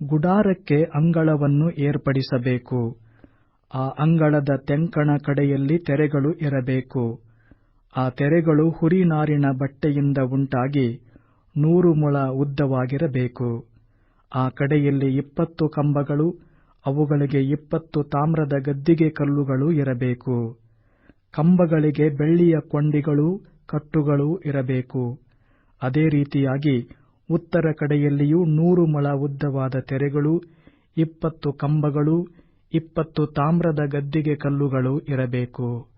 ಗುಡಾರಕ್ಕೆ ಅಂಗಳವನ್ನು ಏರ್ಪಡಿಸಬೇಕು. ಆ ಅಂಗಳದ ತೆಂಕಣ ಕಡೆಯಲ್ಲಿ ತೆರೆಗಳು ಇರಬೇಕು. ಆ ತೆರೆಗಳು ಹುರಿನಾರಿನ ಬಟ್ಟೆಯಿಂದ ಉಂಟಾಗಿ ನೂರು ಮೊಳ ಉದ್ದವಾಗಿರಬೇಕು. ಆ ಕಡೆಯಲ್ಲಿ ಇಪ್ಪತ್ತು ಕಂಬಗಳು, ಅವುಗಳಿಗೆ ಇಪ್ಪತ್ತು ತಾಮ್ರದ ಗದ್ದಿಗೆ ಕಲ್ಲುಗಳು ಇರಬೇಕು. ಕಂಬಗಳಿಗೆ ಬೆಳ್ಳಿಯ ಕೊಂಡಿಗಳು, ಕಟ್ಟುಗಳು ಇರಬೇಕು. ಅದೇ ರೀತಿಯಾಗಿ ಉತ್ತರ ಕಡೆಯಲ್ಲಿಯೂ ನೂರು ಮೊಳ ಉದ್ದವಾದ ತೆರೆಗಳು, ಇಪ್ಪತ್ತು ಕಂಬಗಳು, ಇಪ್ಪತ್ತು ತಾಮ್ರದ ಗದ್ದಿಗೆ ಕಲ್ಲುಗಳು ಇರಬೇಕು.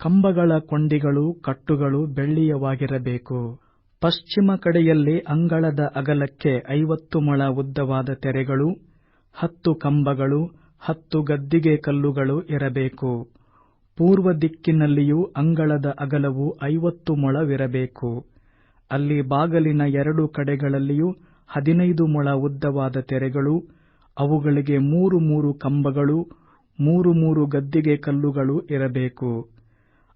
ಕಂಬಗಳ ಕೊಂಡಿಗಳು, ಕಟ್ಟುಗಳು ಬೆಳ್ಳಿಯವಾಗಿರಬೇಕು. ಪಶ್ಚಿಮ ಕಡೆಯಲ್ಲಿ ಅಂಗಳದ ಅಗಲಕ್ಕೆ ಐವತ್ತು ಮೊಳ ಉದ್ದವಾದ ತೆರೆಗಳು, ಹತ್ತು ಕಂಬಗಳು, ಹತ್ತು ಗದ್ದಿಗೆ ಕಲ್ಲುಗಳು ಇರಬೇಕು. ಪೂರ್ವ ದಿಕ್ಕಿನಲ್ಲಿಯೂ ಅಂಗಳದ ಅಗಲವು ಐವತ್ತು ಮೊಳವಿರಬೇಕು. ಅಲ್ಲಿ ಬಾಗಲಿನ ಎರಡು ಕಡೆಗಳಲ್ಲಿಯೂ ಹದಿನೈದು ಮೊಳ ಉದ್ದವಾದ ತೆರೆಗಳು, ಅವುಗಳಿಗೆ ಮೂರು ಮೂರು ಕಂಬಗಳು, ಮೂರು ಮೂರು ಗದ್ದಿಗೆ ಕಲ್ಲುಗಳು ಇರಬೇಕು.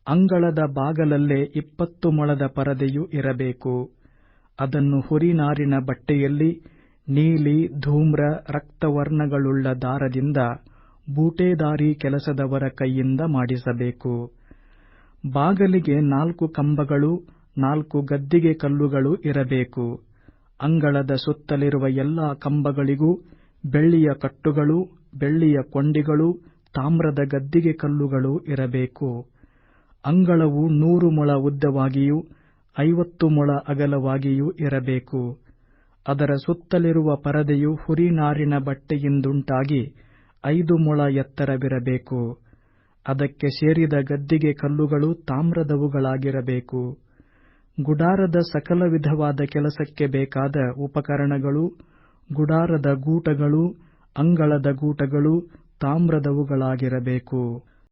ಅಂಗಳದ ಬಾಗಲಲ್ಲೇ ಇಪ್ಪತ್ತು ಮೊಳದ ಪರದೆಯು ಇರಬೇಕು. ಅದನ್ನು ಹುರಿನಾರಿನ ಬಟ್ಟೆಯಲ್ಲಿ ನೀಲಿ, ಧೂಮ್ರ, ರಕ್ತವರ್ಣಗಳುಳ್ಳ ದಾರದಿಂದ ಬೂಟೇದಾರಿ ಕೆಲಸದವರ ಕೈಯಿಂದ ಮಾಡಿಸಬೇಕು. ಬಾಗಲಿಗೆ ನಾಲ್ಕು ಕಂಬಗಳು ನಾಲ್ಕು ಗದ್ದಿಗೆ ಕಲ್ಲುಗಳು ಇರಬೇಕು. ಅಂಗಳದ ಸುತ್ತಲಿರುವ ಎಲ್ಲಾ ಕಂಬಗಳಿಗೂ ಬೆಳ್ಳಿಯ ಕಟ್ಟುಗಳು, ಬೆಳ್ಳಿಯ ಕೊಂಡಿಗಳು, ತಾಮ್ರದ ಗದ್ದಿಗೆ ಕಲ್ಲುಗಳು ಇರಬೇಕು. ಅಂಗಳವು ನೂರು ಮೊಳ ಉದ್ದವಾಗಿಯೂ ಐವತ್ತು ಮೊಳ ಅಗಲವಾಗಿಯೂ ಇರಬೇಕು. ಅದರ ಸುತ್ತಲಿರುವ ಪರದೆಯು ಹುರಿನಾರಿನ ಬಟ್ಟೆಯಿಂದುಂಟಾಗಿ ಐದು ಮೊಳ ಎತ್ತರವಿರಬೇಕು. ಅದಕ್ಕೆ ಸೇರಿದ ಗದ್ದಿಗೆ ಕಲ್ಲುಗಳು ತಾಮ್ರದವುಗಳಾಗಿರಬೇಕು. ಗುಡಾರದ ಸಕಲ ವಿಧವಾದ ಕೆಲಸಕ್ಕೆ ಬೇಕಾದ ಉಪಕರಣಗಳು ಗುಡಾರದ ಗೂಟಗಳು ಅಂಗಳದ ಗೂಟಗಳು ತಾಮ್ರದವುಗಳಾಗಿರಬೇಕು.